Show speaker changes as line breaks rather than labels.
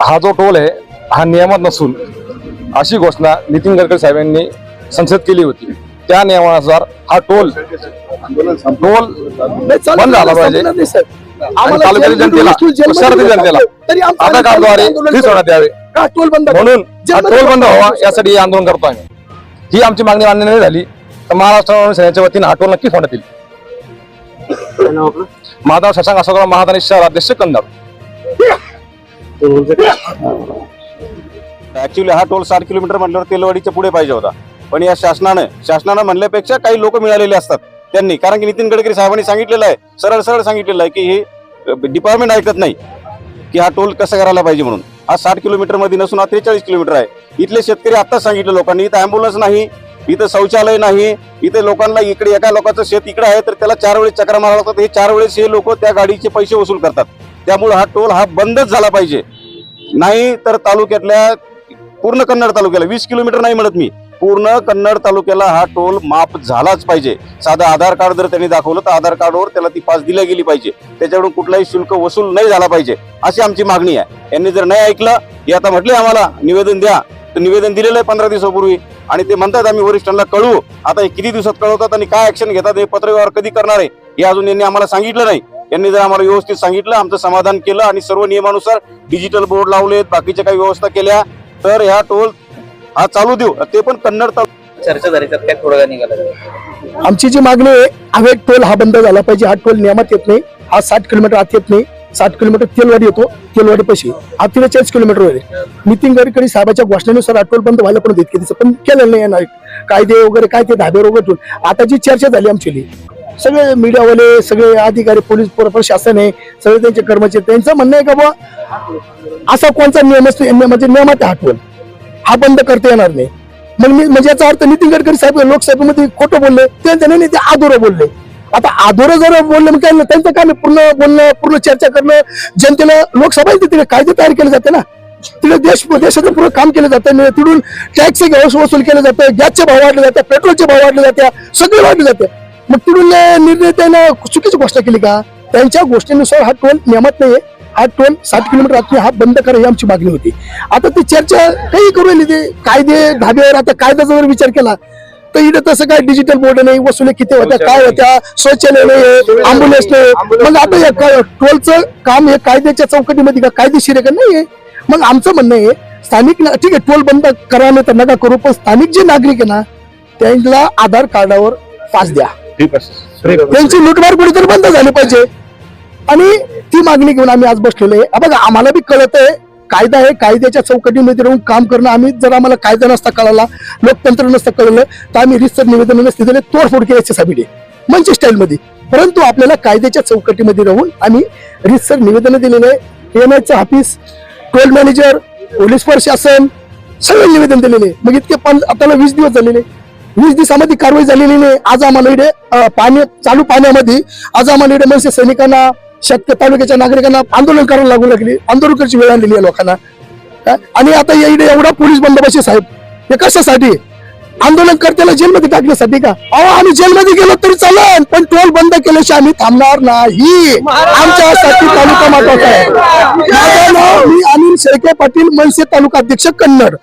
हा जो टोल आहे हा नियमात नसून अशी घोषणा नितीन गडकरी साहेबांनी संसद केली होती. त्या नियमानुसार हा टोल टोल बंद झाला पाहिजे. आणि तालुक्यातील जनतेला शहरातील जनतेला आधार कार्डद्वारे फ्री सोडण्यात यावे
टोल बंद
म्हणून हा टोल बंद व्हावा यासाठी हे आंदोलन करतो आम्ही. ही आमची मागणी मान्य नाही झाली तर महाराष्ट्र सेनेच्या वतीने हा टोल नक्की सोडण्यात येईल माधव शशांक अशोकराव महादानी शहर अध्यक्ष कंदार
ऍक्च्युली हा टोल साठ किलोमीटर म्हटल्यावर तेलवाडीच्या पुढे पाहिजे होता. पण या शासनानं शासनानं म्हणल्यापेक्षा काही लोक मिळालेले असतात त्यांनी. कारण की नितीन गडकरी साहेबांनी सांगितलेलं आहे सरळ सरळ सांगितलेलं आहे की हे डिपार्टमेंट ऐकत नाही की हा टोल कसा करायला पाहिजे म्हणून. हा साठ किलोमीटरमध्ये नसून हा त्रेचाळीस किलोमीटर आहे. इथले शेतकरी आत्ताच सांगितलं लोकांनी इथं अँब्युलन्स नाही इथं शौचालय नाही इथे लोकांना इकडे एका लोकांचं शेत इकडे आहे तर त्याला चार वेळेस चक्र मारावं लागतात हे चार वेळेस हे लोक त्या गाडीचे पैसे वसूल करतात. त्यामुळं हा टोल हा बंदच झाला पाहिजे. नाही तर तालुक्यातल्या पूर्ण कन्नड तालुक्याला वीस किलोमीटर नाही म्हणत मी पूर्ण कन्नड तालुक्याला हा टोल माफ झालाच पाहिजे. साधं आधार कार्ड जर त्यांनी दाखवलं तर आधार कार्डवर त्याला ती पास दिल्या गेली पाहिजे. त्याच्याकडून कुठलाही शुल्क वसूल नाही झाला पाहिजे अशी आमची मागणी आहे. यांनी जर नाही ऐकलं हे आता म्हटले आम्हाला निवेदन द्या. तर निवेदन दिलेलं आहे पंधरा दिवसापूर्वी. आणि ते म्हणतात आम्ही वरिष्ठांना कळवू. आता हे किती दिवसात कळवतात आणि काय ऍक्शन घेतात हे पत्रव्यवहार कधी करणार आहे? हे अजून यांनी आम्हाला सांगितलं नाही. यांनी जर आम्हाला व्यवस्थित सांगितलं आमचं समाधान केलं आणि सर्व नियमानुसार डिजिटल बोर्ड लावलेत बाकीच्या काही व्यवस्था केल्या तर ह्या टोल हा चालू देऊ. ते पण कन्नड
चर्चा झाली त्यात काय थोडं निघाला
आमची जी मागणी आहे हवे टोल हा बंद झाला पाहिजे हा टोल नियमात येत नाही हा साठ किलोमीटर आत येत नाही साठ किलोमीटर तेलवाडी येतो तेलवाडी पैसे हा त्रेचाळीस किलोमीटर आहे नितीन गडकरी साहेबाच्या घोषणेनुसार हा टोल बंद व्हायला पण इतके दिवस पण केलेलं नाही कायदे वगैरे काय ते धाब्यावर वगैरे आता जी चर्चा झाली आमची सगळे मीडियावाले सगळे अधिकारी पोलीस प्रशासन आहे सगळे त्यांचे कर्मचारी. त्यांचं म्हणणं आहे का बुवा असा कोणता नियम असतो म्हणजे नियमात हा हा बंद करता येणार नाही. मग मी म्हणजे याचा अर्थ नितीन गडकरी साहेब लोकसभेमध्ये खोटं बोलले ते त्यांनी नाही ते आधुरं बोलले. आता आधुरं जर बोलले मग काय नाही, त्यांचं काम पूर्ण बोलणं पूर्ण चर्चा करणं जनतेला लोकसभा तिकडे तिथे कायदे तयार केले जाते ना. तिकडे देश देशाचं पूर्ण काम केलं जातं आणि तिथून टॅक्स वसूल केलं जातं गॅसचे भाव वाढले जातात पेट्रोलचे भाव वाढले जातात सगळे वाढले जाते मग तिथून निर्णय त्यानं चुकीची गोष्ट केली का? त्यांच्या गोष्टीनुसार हा टोल नियमात नाहीये. हा टोल साठ किलोमीटर आत हा बंद करा ही आमची मागणी होती. आता ती चर्चा काही करू राहिली ते? कायदे धाब्यावर आता कायद्याचा जर विचार केला तर इथं तसं काय डिजिटल बोर्ड नाही वसुली किती होत्या काय होत्या शौचालय नाही अँब्युलन्स नाही. मग आता या टोलचं काम हे कायद्याच्या चौकटीमध्ये का कायदेशीर का? नाही मग आमचं म्हणणं आहे स्थानिक ठीक आहे टोल बंद करा नाही तर नका करू पण स्थानिक जे नागरिक आहे ना त्यांना आधार कार्डावर पास द्या. त्यांची लुटमार कुठेतरी बंद झाली पाहिजे. आणि ती मागणी घेऊन आम्ही आज बसलेलो आहे. बघा आम्हाला बी कळत आहे कायदा आहे कायद्याच्या चौकटीमध्ये राहून काम करणं आम्ही जर आम्हाला कायदा नसता कळाला लोकतंत्र नसतं कळलं तर आम्ही रिसर निवेदन नसते दिले तोडफोड केली याच्यासाठी मंच स्टाईलमध्ये परंतु आपल्याला कायद्याच्या चौकटीमध्ये राहून आम्ही रिसर निवेदन दिलेले आहे. एम चं ऑफिस टोल मॅनेजर पोलीस प्रशासन सगळे निवेदन दिलेले मग इतके पण आपल्याला वीस दिवस झालेले वीस दिवसामध्ये कारवाई झालेली नाही. आज आम्हाला इकडे पाणी चालू पाण्यामध्ये आज आम्हाला इकडे मनसे सैनिकांना शेतकरी तालुक्याच्या नागरिकांना आंदोलन करायला लागू लागली. आंदोलन करायची वेळ आणलेली आहे लोकांना. आणि आता या इकडे एवढा पोलीस बंदोबस्त साहेब. हे कशासाठी? आंदोलन करतेला जेलमध्ये टाकण्यासाठी का? अहो आम्ही जेलमध्ये गेलो तरी चालेल पण टोल बंद केल्याशिवाय आम्ही थांबणार नाही. आमच्यासाठी तालुका महत्त्वाचा आहे. माझं नाव मी अनिल शेळके पाटील मनसे तालुका अध्यक्ष कन्नड.